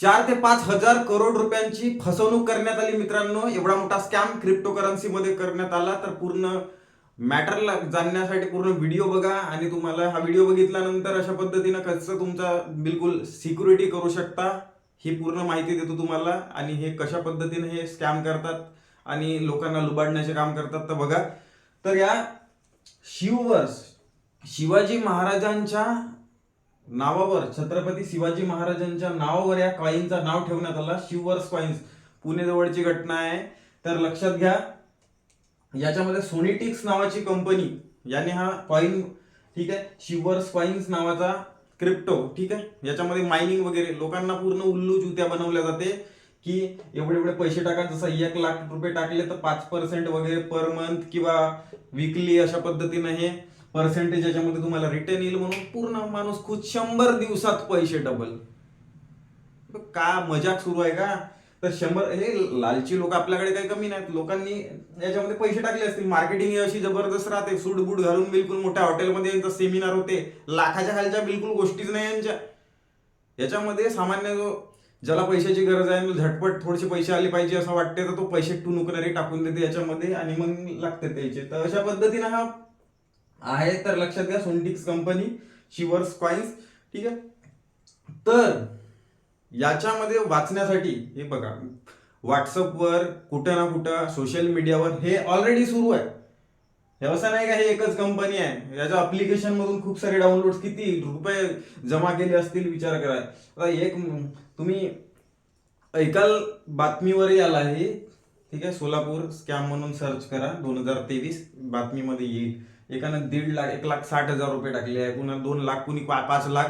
चार ते पाच हजार करोड रुपयांची फसवणूक करण्यात आली मित्रांनो. एवढा मोठा स्कॅम क्रिप्टो मध्ये करण्यात आला. तर पूर्ण मॅटरला जाणण्यासाठी पूर्ण व्हिडिओ बघा. आणि तुम्हाला हा व्हिडिओ बघितल्यानंतर अशा पद्धतीनं कसं तुमचा बिलकुल सिक्युरिटी करू शकता ही पूर्ण माहिती देतो तुम्हाला. आणि हे कशा पद्धतीने हे स्कॅम करतात आणि लोकांना लुबाडण्याचे काम करतात तर बघा. तर या शिववर शिवाजी महाराजांच्या नावावर छत्रपती शिवाजी महाराजांच्या नावावर या कॉईनचा नाव ठेवण्यात आला. शिवर्स कॉईन्स पुणे जवळची घटना आहे. तर लक्षात घ्या याच्यामध्ये सोनिटिक्स नावाची कंपनी याने हा कॉईन ठीक आहे शिवर्स कॉईन्स नावाचा क्रिप्टो ठीक आहे याच्यामध्ये मायनिंग वगैरे लोकांना पूर्ण उल्लू जुत्या बनवल्या जाते की एवढे एवढे पैसे टाका जसं एक लाख रुपये टाकले तर पाच पर्सेंट वगैरे पर मंथ किंवा विकली अशा पद्धतीनं हे पर्सेंटेज याच्यामध्ये तुम्हाला रिटर्न येईल म्हणून पूर्ण माणूस खुद शंभर दिवसात पैसे डबल का मजाक सुरू आहे का? तर शंभर हे लालची लोक आपल्याकडे काही कमी नाहीत. लोकांनी याच्यामध्ये पैसे टाकले असतील. मार्केटिंग ही अशी जबरदस्त राहते. सूट बूट घालून बिलकुल मोठ्या हॉटेलमध्ये यांचा सेमिनार होते. लाखाच्या खालच्या बिलकुल गोष्टीच नाही यांच्या. याच्यामध्ये सामान्य जो ज्याला पैशाची गरज आहे झटपट थोडेसे पैसे आले पाहिजे असं वाटते तर तो पैसे टू नुकणारे टाकून देते याच्यामध्ये आणि मग लागते त्याचे. तर अशा पद्धतीनं हा आहे तर लक्षात घ्या सोनटिक्स कंपनी शिवर्स कॉइन्स ठीक आहे? तर याच्यामध्ये वाचण्यासाठी हे बघा व्हॉट्सअपवर कुठं ना कुठं सोशल मीडियावर हे ऑलरेडी सुरू आहे. हे असं नाही का हे एकच कंपनी आहे. याच्या अप्लिकेशन मधून खूप सारे डाउनलोड किती रुपये जमा केले असतील विचार करा. आता एक तुम्ही ऐकाल बातमीवर आला आहे ठीक आहे? सोलापूर स्कॅम म्हणून सर्च करा दोन हजार तेवीस बातमीमध्ये येईल. एकानं दीड लाख एक लाख साठ हजार रुपये टाकले आहे कुणा दोन लाख कुणी पाच लाख.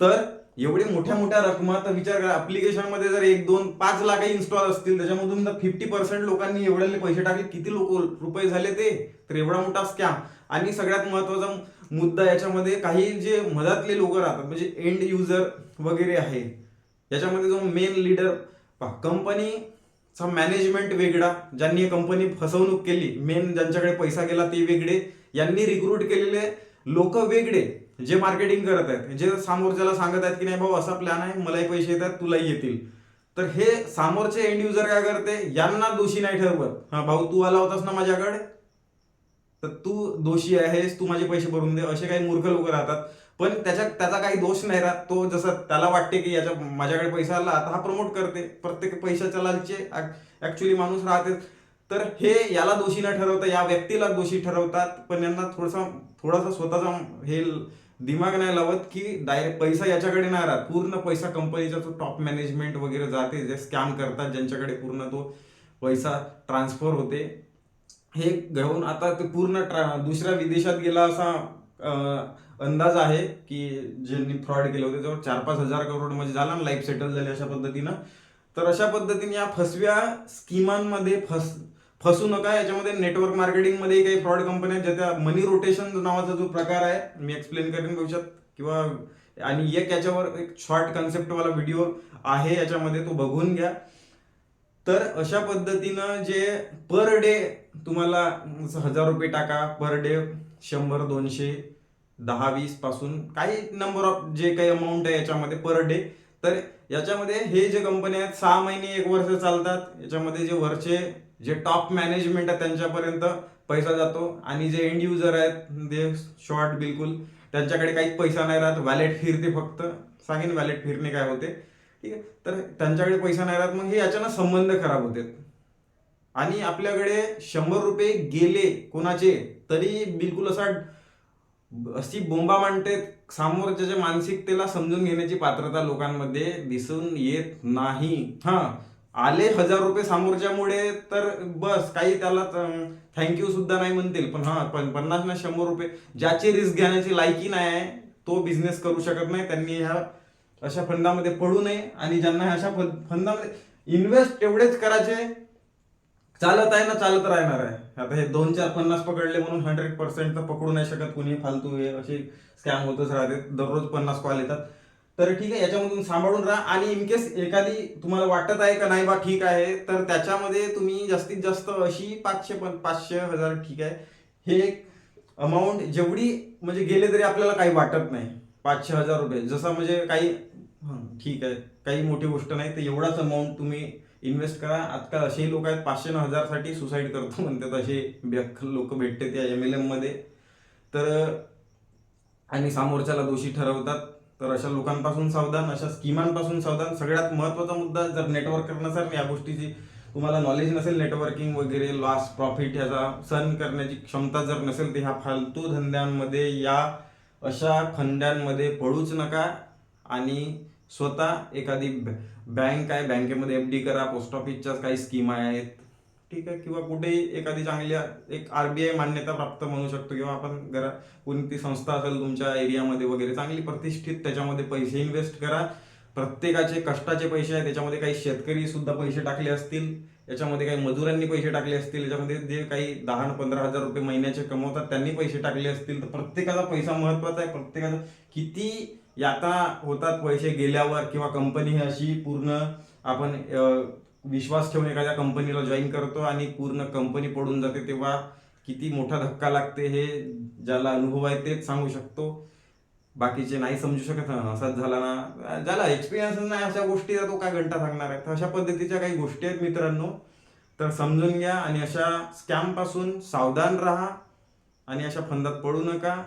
तर एवढे मोठ्या मोठ्या रकमा तर विचार करा अप्लिकेशनमध्ये मध्ये जर एक दोन पाच लाख इन्स्टॉल असतील त्याच्यामधून तर फिफ्टी पर्सेंट लोकांनी एवढे पैसे टाकले किती लोक रुपये झाले ते? तर एवढा मोठा स्कॅम आणि सगळ्यात महत्त्वाचा मुद्दा याच्यामध्ये काही जे मधातले लोक राहतात म्हणजे एंड युजर वगैरे आहे याच्यामध्ये जो मेन लीडर कंपनीचा मॅनेजमेंट वेगळा ज्यांनी कंपनी फसवणूक केली मेन ज्यांच्याकडे पैसा गेला ते वेगळे यांनी रिक्रूट केलेले लोक वेगळे जे मार्केटिंग करत आहेत जे समोरच्याला सांगत आहेत की नाही भाऊ असा प्लॅन आहे मलाही पैसे येतात तुलाही येतील. तर हे समोरचे एंड युजर काय करते? यांना दोषी नाही ठरवत. हा भाऊ तू आला होतास ना माझ्याकडे? तर तू दोषी आहेस तू माझे पैसे भरून दे. असे काही मूर्ख लोक राहतात. पण त्याच्या त्याचा काही दोष नाही राहत. तो जसं त्याला वाटते की याच्या माझ्याकडे पैसा आला आता हा प्रमोट करते. प्रत्येक पैशाच्या लालचे ऍक्च्युली माणूस राहते तर हे याला दोषी न ठरवता या व्यक्तीला दोषी ठरवतात. पण यांना थोडासा थोडासा स्वतःचा हे दिमाग नाही लावत की डायरेक्ट पैसा याच्याकडे नाही राहत. पूर्ण पैसा कंपनीचा तो टॉप मॅनेजमेंट वगैरे जाते जे स्कॅम करतात ज्यांच्याकडे पूर्ण तो पैसा ट्रान्सफर होते. हे घेऊन आता ते पूर्ण ट्रा दुसऱ्या विदेशात गेला असा अंदाज आहे की ज्यांनी फ्रॉड केले होते जवळ चार पाच हजार करोड म्हणजे झाला ना लाईफ सेटल झाले अशा पद्धतीनं. तर अशा पद्धतीने या फसव्या स्कीमांमध्ये फस फसू नका याच्यामध्ये नेटवर्क मार्केटिंगमध्ये काही फ्रॉड कंपन्या आहेत ज्या मनी रोटेशन नावाचा जो प्रकार आहे मी एक्सप्लेन करेन भविष्यात. किंवा आणि एक याच्यावर एक शॉर्ट कन्सेप्टवाला व्हिडिओ आहे याच्यामध्ये तो बघून घ्या. तर अशा पद्धतीनं जे पर डे तुम्हाला हजार रुपये टाका पर डे शंभर दोनशे दहा वीसपासून काही नंबर ऑफ जे काही अमाऊंट आहे याच्यामध्ये पर डे तर याच्यामध्ये हे जे कंपनी आहेत सहा महिने एक वर्ष चालतात. याच्यामध्ये जे वरचे जे टॉप मॅनेजमेंट आहे त्यांच्यापर्यंत पैसा जातो आणि जे एंड युजर आहेत ते शॉर्ट बिलकुल त्यांच्याकडे काहीच पैसा नाही राहत. वॅलेट फिरते फक्त. सांगेन वॅलेट फिरणे काय होते. ठीक आहे? तर त्यांच्याकडे पैसा नाही राहत मग हे याच्यानं संबंध खराब होते आणि आपल्याकडे शंभर रुपये गेले कोणाचे तरी बिलकुल असा अशी बोंबा मांडते. समोरच्या मानसिकतेला समजून घेण्याची पात्रता लोकांमध्ये दिसून येत नाही. हा. आले हजार रुपये समोरच्यामुळे तर बस काही त्याला थँक्यू सुद्धा नाही म्हणतील. पण हा पण पन्नास ना शंभर रुपये ज्याची रिस्क घेण्याची लायकी नाही आहे तो बिझनेस करू शकत नाही. त्यांनी ह्या अशा फंडामध्ये पडू नये आणि ज्यांना अशा फंडामध्ये इन्व्हेस्ट तेवढेच करायचे चालत आहे ना चालत राहणार आहे. आता हे दोन चार पन्नास पकडले म्हणून हंड्रेड पर्सेंट तर पकडू नाही शकत कुणी फालतू हे असे स्कॅम होतच राहते. दररोज पन्नास कॉल येतात. तर ठीक आहे याच्यामधून सांभाळून राहा. आणि इनकेस एखादी तुम्हाला वाटत आहे का नाही बा ठीक आहे तर त्याच्यामध्ये तुम्ही जास्तीत जास्त अशी पाचशे पण पाचशे हजार ठीक आहे. हे एक अमाऊंट जेवढी म्हणजे गेले तरी आपल्याला काही वाटत नाही. पाचशे हजार रुपये. जसं म्हणजे काही ठीक आहे. काही मोठी गोष्ट नाही तर एवढाच अमाऊंट तुम्ही इन्व्हेस्ट करा. आजकाल असेही लोक आहेत पाचशे न हजारसाठी सुसाईड करतो म्हणतात असे लोक भेटते त्या एम एल एममध्ये तर आणि समोरच्याला दोषी ठरवतात. तर अशा लोकांपासून सावधान अशा स्कीमांपासून सावधान. सगळ्यात महत्त्वाचा मुद्दा जर नेटवर्क नसेल या गोष्टीची तुम्हाला नॉलेज नसेल नेटवर्किंग वगैरे लॉस प्रॉफिट ह्याचा सहन करण्याची क्षमता जर नसेल तर ह्या फालतू धंद्यांमध्ये या अशा खंड्यांमध्ये पडूच नका आणि स्वतः एखादी बँक आहे बँकेमध्ये एफ डी करा पोस्ट ऑफिसच्या काही स्कीम आहेत ठीक आहे? किंवा कुठेही एखादी चांगल्या एक आरबीआय मान्यता प्राप्त म्हणू शकतो किंवा आपण घरा कोणती संस्था असेल तुमच्या एरियामध्ये वगैरे चांगली प्रतिष्ठित त्याच्यामध्ये पैसे इन्व्हेस्ट करा. प्रत्येकाचे कष्टाचे पैसे आहे त्याच्यामध्ये काही शेतकरी सुद्धा पैसे टाकले असतील. याच्यामध्ये काही मजुरांनी पैसे टाकले असतील. याच्यामध्ये जे काही दहा पंधरा हजार रुपये महिन्याचे कमवतात त्यांनी पैसे टाकले असतील. तर प्रत्येकाचा पैसा महत्त्वाचा आहे. प्रत्येकाचा किती याता होतात पैसे गेल्यावर किंवा कंपनी अशी पूर्ण आपण विश्वास ठेवून एखाद्या कंपनीला जॉईन करतो आणि पूर्ण कंपनी पडून जाते तेव्हा किती मोठा धक्का लागते हे ज्याला अनुभव आहे तेच सांगू शकतो. बाकीचे नाही समजू शकत ना असाच झाला ना. ज्याला एक्सपिरियन्स नाही अशा गोष्टी तो काय घंटा सांगणार आहे? तर अशा पद्धतीच्या काही गोष्टी आहेत मित्रांनो. तर समजून घ्या आणि अशा स्कॅमपासून सावधान राहा आणि अशा फंदात पडू नका.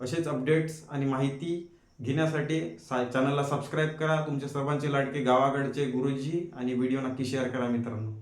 असेच अपडेट्स आणि माहिती घेण्यासाठी सा चॅनलला सबस्क्राईब करा. तुमचे सर्वांचे लाडके गावाकडचे गुरुजी आणि व्हिडिओ नक्की शेअर करा मित्रांनो.